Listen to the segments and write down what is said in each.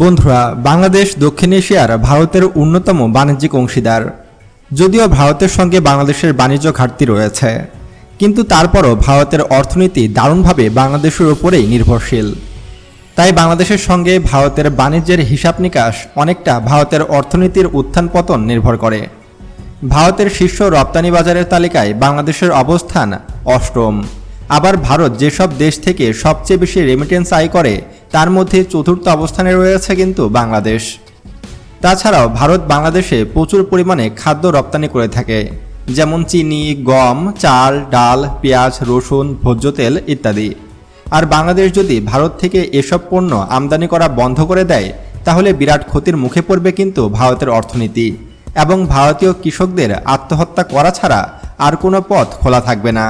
বন্ধুরা, বাংলাদেশ, দক্ষিণ এশিয়ার ভারতের অন্যতম বাণিজ্যিক অংশীদার। যদিও ভারতের সঙ্গে বাংলাদেশের বাণিজ্য ঘাটতি রয়েছে, কিন্তু তারপরও ভারতের অর্থনীতি দারুণভাবে বাংলাদেশের ওপরেই নির্ভরশীল। তাই বাংলাদেশের সঙ্গে ভারতের বাণিজ্যের হিসাব নিকাশ অনেকটা ভারতের অর্থনীতির উত্থান পতন নির্ভর করে। ভারতের শীর্ষ রপ্তানি বাজারের তালিকায় বাংলাদেশের অবস্থান অষ্টম। আবার ভারত যেসব দেশ থেকে সবচেয়ে বেশি রেমিটেন্স আয় করে তার মধ্যে চতুর্থ অবস্থানে রয়েছে কিন্তু বাংলাদেশ। তাছাড়াও ভারত বাংলাদেশে প্রচুর পরিমাণে খাদ্য রপ্তানি করে থাকে, যেমন চিনি, গম, চাল, ডাল, পেঁয়াজ, রসুন, ভোজ্য তেল ইত্যাদি। আর বাংলাদেশ যদি ভারত থেকে এসব পণ্য আমদানি করা বন্ধ করে দেয়, তাহলে বিরাট ক্ষতির মুখে পড়বে কিন্তু ভারতের অর্থনীতি। এবং ভারতীয় কৃষকদের আত্মহত্যা করা ছাড়া আর কোনো পথ খোলা থাকবে না।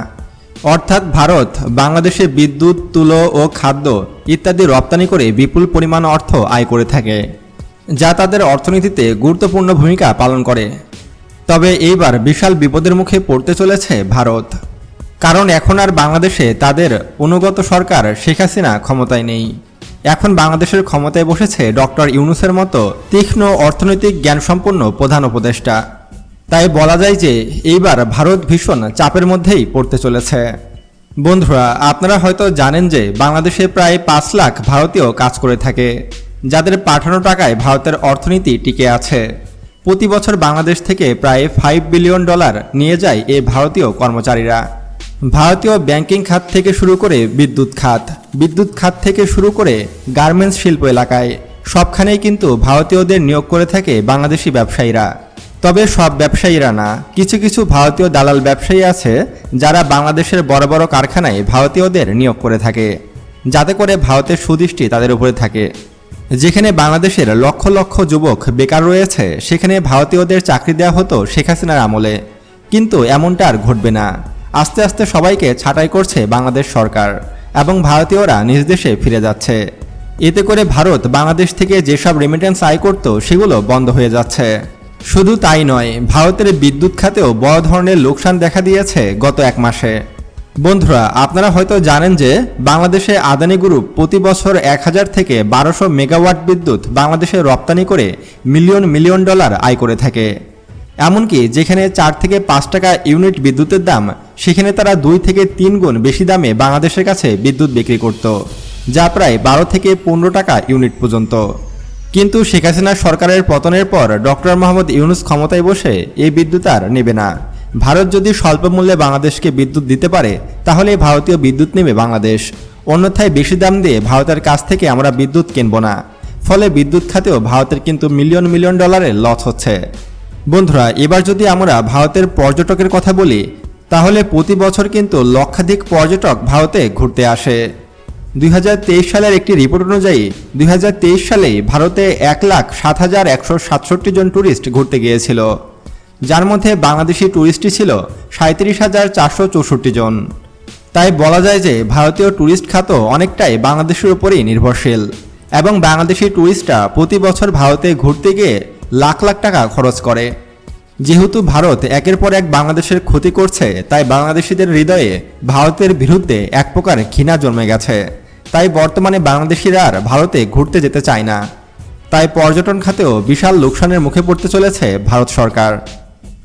অর্থাৎ ভারত, বাংলাদেশে বিদ্যুৎ, তুলো ও খাদ্য ইত্যাদি রপ্তানি করে বিপুল পরিমাণ অর্থ আয় করে থাকে, যা তাদের অর্থনীতিতে গুরুত্বপূর্ণ ভূমিকা পালন করে। তবে এইবার বিশাল বিপদের মুখে পড়তে চলেছে ভারত, কারণ এখন আর বাংলাদেশে তাদের অনুগত সরকার শেখ হাসিনা ক্ষমতায় নেই। এখন বাংলাদেশের ক্ষমতায় বসেছে ডক্টর ইউনুসের মতো তীক্ষ্ণ অর্থনৈতিক জ্ঞানসম্পন্ন প্রধান উপদেষ্টা। তাই বলা যায় যে এইবার ভারত ভীষণ চাপের মধ্যেই পড়তে চলেছে। বন্ধুরা, আপনারা হয়তো জানেন যে বাংলাদেশে প্রায় পাঁচ লাখ ভারতীয় কাজ করে থাকে, যাদের পাঠানো টাকায় ভারতের অর্থনীতি টিকে আছে। প্রতি বছর বাংলাদেশ থেকে প্রায় ফাইভ বিলিয়ন ডলার নিয়ে যায় এই ভারতীয় কর্মচারীরা। ভারতীয় ব্যাংকিং খাত থেকে শুরু করে বিদ্যুৎ খাত বিদ্যুৎ খাত থেকে শুরু করে গার্মেন্টস শিল্প এলাকায়, সবখানেই কিন্তু ভারতীয়দের নিয়োগ করে থাকে বাংলাদেশি ব্যবসায়ীরা। তবে সব ব্যবসায়ীরা না। কিছু কিছু ভারতীয় দালাল ব্যবসায়ী আছে যারা বাংলাদেশের বড় বড় কারখানায় ভারতীয়দের নিয়োগ করে থাকে, যাতে করে ভারতের সুদৃষ্টি তাদের উপরে থাকে। যেখানে বাংলাদেশের লক্ষ লক্ষ যুবক বেকার রয়েছে, সেখানে ভারতীয়দের চাকরি দেওয়া হতো শেখ হাসিনার আমলে। কিন্তু এমনটা আর ঘটবে না। আস্তে আস্তে সবাইকে ছাঁটাই করছে বাংলাদেশ সরকার এবং ভারতীয়রা নিজ দেশে ফিরে যাচ্ছে। এতে করে ভারত বাংলাদেশ থেকে যেসব রেমিটেন্স আয় করত, সেগুলো বন্ধ হয়ে যাচ্ছে। শুধু তাই নয়, ভারতের বিদ্যুৎ খাতেও বড় ধরনের লোকসান দেখা দিয়েছে গত এক মাসে। বন্ধুরা, আপনারা হয়তো জানেন যে বাংলাদেশে আদানি গ্রুপ প্রতি বছর এক হাজার থেকে বারোশো মেগাওয়াট বিদ্যুৎ বাংলাদেশে রপ্তানি করে মিলিয়ন মিলিয়ন ডলার আয় করে থাকে। এমনকি যেখানে চার থেকে পাঁচ টাকা ইউনিট বিদ্যুতের দাম, সেখানে তারা দুই থেকে তিন গুণ বেশি দামে বাংলাদেশের কাছে বিদ্যুৎ বিক্রি করত, যা প্রায় বারো থেকে পনেরো টাকা ইউনিট পর্যন্ত। কিন্তু শেখ হাসিনা সরকারের পতনের পর ডক্টর মোহাম্মদ ইউনুস ক্ষমতায় বসে এই বিদ্যুৎ আর নেবে না। ভারত যদি স্বল্প মূল্যে বাংলাদেশকে বিদ্যুৎ দিতে পারে, তাহলে ভারতীয় বিদ্যুৎ নেবে বাংলাদেশ। অন্যথায় বেশি দাম দিয়ে ভারতের কাছ থেকে আমরা বিদ্যুৎ কিনব না। ফলে বিদ্যুৎ খাতেও ভারতের কিন্তু মিলিয়ন মিলিয়ন ডলারের লস হচ্ছে। বন্ধুরা, এবার যদি আমরা ভারতের পর্যটকের কথা বলি, তাহলে প্রতি বছর কিন্তু লক্ষাধিক পর্যটক ভারতে ঘুরতে আসে। দুই হাজার তেইশ সালের একটি রিপোর্ট অনুযায়ী দুই সালে ভারতে এক লাখ সাত হাজার একশো সাতষট্টি জন ট্যুরিস্ট ঘুরতে গিয়েছিল, যার মধ্যে বাংলাদেশি ট্যুরিস্টই ছিল সাঁত্রিশ হাজার চারশো চৌষট্টি জন। তাই বলা যায় যে ভারতীয় ট্যুরিস্ট খাত অনেকটাই বাংলাদেশের উপরেই নির্ভরশীল এবং বাংলাদেশি ট্যুরিস্টরা প্রতি বছর ভারতে ঘুরতে গিয়ে লাখ লাখ টাকা খরচ করে। যেহেতু ভারত একের পর এক বাংলাদেশের ক্ষতি করছে, তাই বাংলাদেশিদের হৃদয়ে ভারতের বিরুদ্ধে এক প্রকার ঘৃণা জন্মে গেছে। তাই বর্তমানে বাংলাদেশিরা আর ভারতে ঘুরতে যেতে চায় না। তাই পর্যটন খাতেও বিশাল লোকসানের মুখে পড়তে চলেছে ভারত সরকার।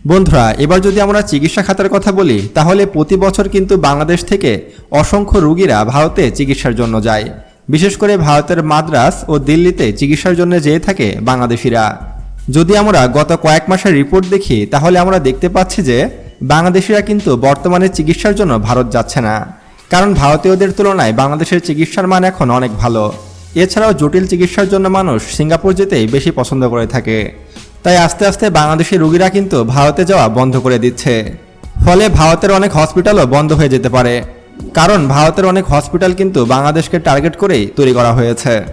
বন্ধুরা, এবার যদি আমরা চিকিৎসা খাতের কথা বলি, তাহলে প্রতি বছর কিন্তু বাংলাদেশ থেকে অসংখ্য রুগীরা ভারতে চিকিৎসার জন্য যায়। বিশেষ করে ভারতের মাদ্রাস ও দিল্লিতে চিকিৎসার জন্য যেয়ে থাকে বাংলাদেশিরা। যদি আমরা গত কয়েক মাসের রিপোর্ট দেখি, তাহলে আমরা দেখতে পাচ্ছি যে বাংলাদেশিরা কিন্তু বর্তমানে চিকিৎসার জন্য ভারত যাচ্ছে না। কারণ ভারতীয়দের তুলনায় বাংলাদেশের চিকিৎসার মান এখন অনেক ভালো। এছাড়াও জটিল চিকিৎসার জন্য মানুষ সিঙ্গাপুর যেতেই বেশি পছন্দ করে থাকে। তাই আস্তে আস্তে বাংলাদেশি রোগীরা কিন্তু ভারতে যাওয়া বন্ধ করে দিচ্ছে। ফলে ভারতের অনেক হসপিটালও বন্ধ হয়ে যেতে পারে। কারণ ভারতের অনেক হসপিটাল কিন্তু বাংলাদেশকে টার্গেট করেই তৈরি করা হয়েছে।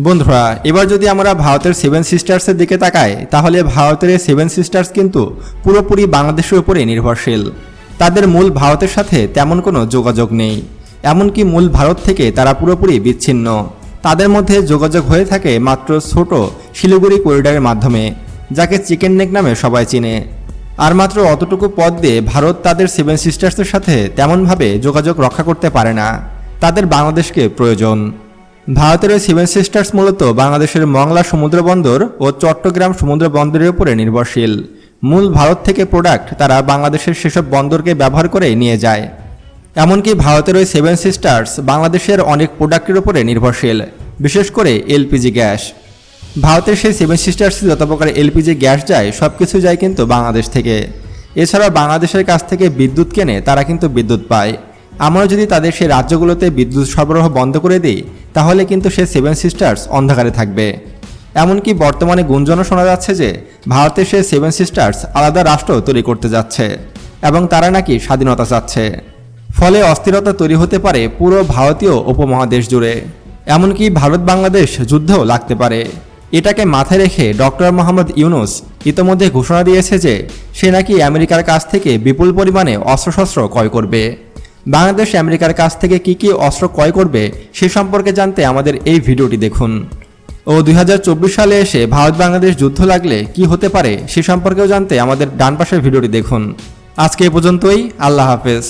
বন্ধুরা, এবার যদি আমরা ভারতের সেভেন সিস্টার্সের দিকে তাকাই, তাহলে ভারতের সেভেন সিস্টার্স কিন্তু পুরোপুরি বাংলাদেশের উপরে নির্ভরশীল। তাদের মূল ভারতের সাথে তেমন কোনো যোগাযোগ নেই। এমনকি মূল ভারত থেকে তারা পুরোপুরি বিচ্ছিন্ন। তাদের মধ্যে যোগাযোগ হয়ে থাকে মাত্র ছোট শিলিগুড়ি করিডোরের মাধ্যমে, যাকে চিকেন নেক নামে সবাই চিনে। আর মাত্র অতটুকু পথ দিয়ে ভারত তাদের সেভেন সিস্টার্সের সাথে তেমনভাবে যোগাযোগ রক্ষা করতে পারে না। তাদের বাংলাদেশকে প্রয়োজন। ভারতের ওই সেভেন সিস্টার্স মূলত বাংলাদেশের মংলা সমুদ্র বন্দর ও চট্টগ্রাম সমুদ্র বন্দরের উপরে নির্ভরশীল। মূল ভারত থেকে প্রোডাক্ট তারা বাংলাদেশের সেসব বন্দরকে ব্যবহার করে নিয়ে যায়। এমনকি ভারতের ওই সেভেন সিস্টার্স বাংলাদেশের অনেক প্রোডাক্টের উপরে নির্ভরশীল, বিশেষ করে এলপিজি গ্যাস। ভারতের সেই সেভেন সিস্টার্সে যত প্রকার এলপিজি গ্যাস যায় সব কিছু যায় কিন্তু বাংলাদেশ থেকে। এছাড়া বাংলাদেশের কাছ থেকে বিদ্যুৎ কেনে তারা কিন্তু বিদ্যুৎ পায়। আমরা যদি তাদের সেই রাজ্যগুলোতে বিদ্যুৎ সরবরাহ বন্ধ করে দিই, তাহলে কিন্তু সে সেভেন সিস্টার্স অন্ধকারে থাকবে। এমনকি বর্তমানে গুঞ্জনও শোনা যাচ্ছে যে ভারতের সে সেভেন সিস্টার্স আলাদা রাষ্ট্র তৈরি করতে যাচ্ছে এবং তারা নাকি স্বাধীনতা চাচ্ছে। ফলে অস্থিরতা তৈরি হতে পারে পুরো ভারতীয় উপমহাদেশ জুড়ে। এমনকি ভারত বাংলাদেশ যুদ্ধও লাগতে পারে। এটাকে মাথায় রেখে ডক্টর মোহাম্মদ ইউনুস ইতোমধ্যে ঘোষণা দিয়েছে যে সে নাকি আমেরিকার কাছ থেকে বিপুল পরিমাণে অস্ত্রশস্ত্র ক্রয় করবে। বাংলাদেশ আমেরিকার কাছ থেকে কি কি অস্ত্র ক্রয় করবে সে সম্পর্কে জানতে আমাদের এই ভিডিওটি দেখুন। ও দুই হাজার চব্বিশ সালে এসে ভারত বাংলাদেশ যুদ্ধ লাগলে কি হতে পারে সে সম্পর্কেও জানতে আমাদের ডান পাশের ভিডিওটি দেখুন। আজকে এ পর্যন্তই, আল্লাহ হাফেজ।